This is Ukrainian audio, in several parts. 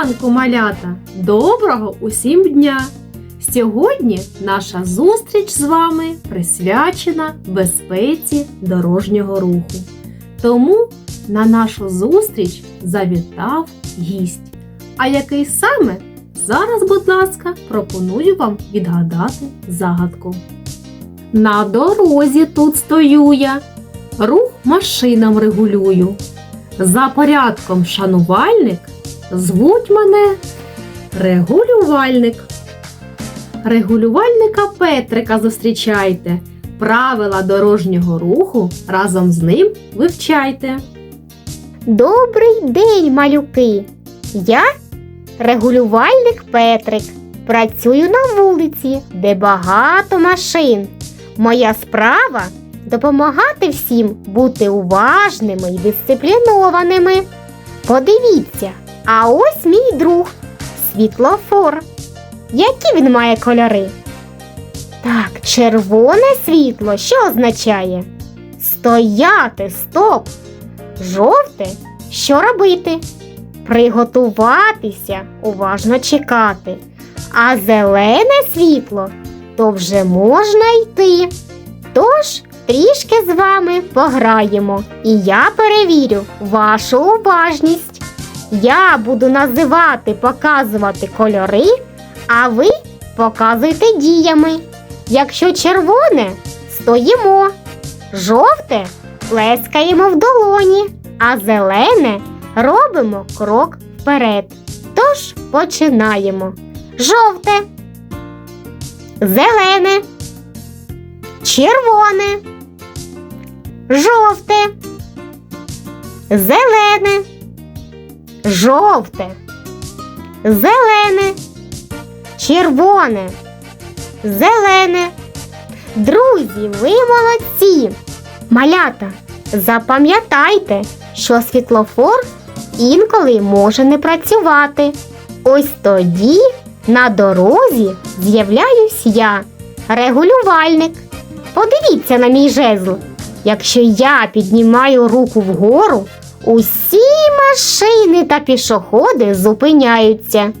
ранку, малята! Доброго усім дня! Сьогодні наша зустріч з вами присвячена безпеці дорожнього руху. Тому на нашу зустріч завітав гість. А який саме? Зараз, будь ласка, пропоную вам відгадати загадку. На дорозі тут стою я, рух машинам регулюю. За порядком шанувальник звуть мене регулювальник. Регулювальника Петрика зустрічайте. Правила дорожнього руху разом з ним вивчайте. Добрий день, малюки! Я регулювальник Петрик. Працюю на вулиці, де багато машин. Моя справа допомагати всім бути уважними і дисциплінованими. Подивіться, а ось мій друг світлофор. Які він має кольори? Так, червоне світло що означає? Стояти, стоп! Жовте що робити? Приготуватися, уважно чекати. А зелене світло то вже можна йти. Тож трішки з вами пограємо, і я перевірю вашу уважність. Я буду називати, показувати кольори, а ви показуйте діями. Якщо червоне, стоїмо, жовте плескаємо в долоні, а зелене робимо крок вперед. Тож починаємо. Жовте, зелене, червоне, жовте, зелене, жовте, зелене, червоне, зелене. Друзі, ви молодці! Малята, запам'ятайте, що світлофор інколи може не працювати. Ось тоді на дорозі з'являюсь я, регулювальник. Подивіться на мій жезл. Якщо я піднімаю руку вгору, усі машини та пішоходи зупиняються.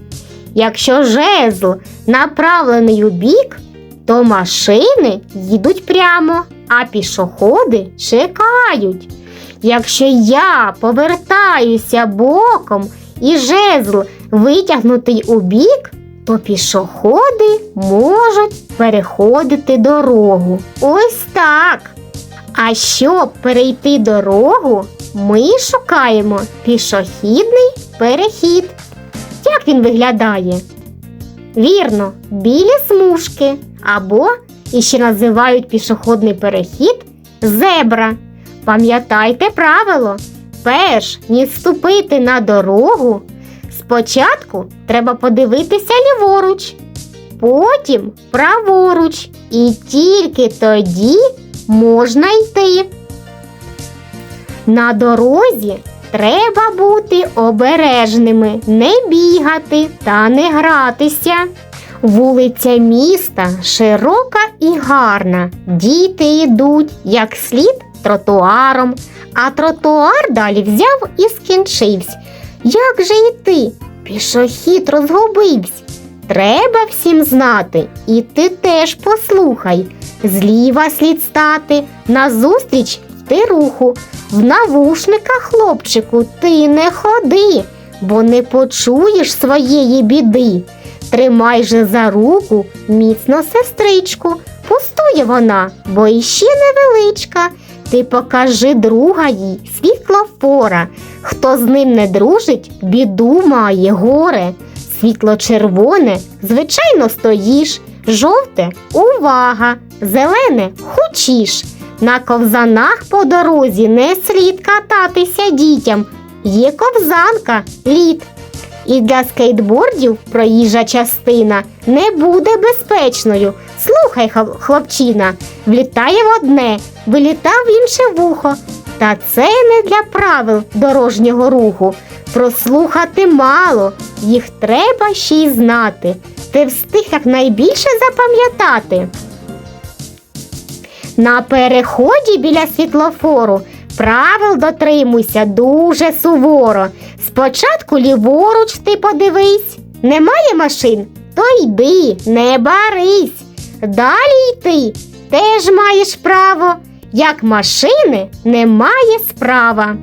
Якщо жезл направлений у бік, то машини їдуть прямо, а пішоходи чекають. Якщо я повертаюся боком і жезл витягнутий у бік, то пішоходи можуть переходити дорогу. Ось так. А щоб перейти дорогу, ми шукаємо пішохідний перехід. Як він виглядає? Вірно, білі смужки або іще називають пішохідний перехід зебра. Пам'ятайте правило, перш ніж ступити на дорогу, спочатку треба подивитися ліворуч, потім праворуч, і тільки тоді можна йти. На дорозі треба бути обережними, не бігати та не гратися. Вулиця міста широка і гарна. Діти йдуть як слід тротуаром, а тротуар далі взяв і скінчився. Як же йти? Пішохід розгубився. Треба всім знати, і ти теж послухай. Зліва слід стати, назустріч йти руху. В навушниках, хлопчику, ти не ходи, бо не почуєш своєї біди. Тримай же за руку міцно сестричку. Пустує вона, бо іще невеличка. Ти покажи друга їй світлофора. Хто з ним не дружить, біду має горе. Світло червоне, звичайно, стоїш, жовте увага, зелене хочеш. На ковзанах по дорозі не слід кататися дітям. Є ковзанка, лід. І для скейтбордів проїжджа частина не буде безпечною. Слухай, хлопчина, влітає в одне, вилітав в інше вухо. Та це не для правил дорожнього руху. Прослухати мало, їх треба ще й знати. Ти встиг якнайбільше запам'ятати. На переході біля світлофору правил дотримуйся дуже суворо. Спочатку ліворуч ти подивись. Немає машин, то йди, не барись. Далі йти теж маєш право. Як машини немає справа.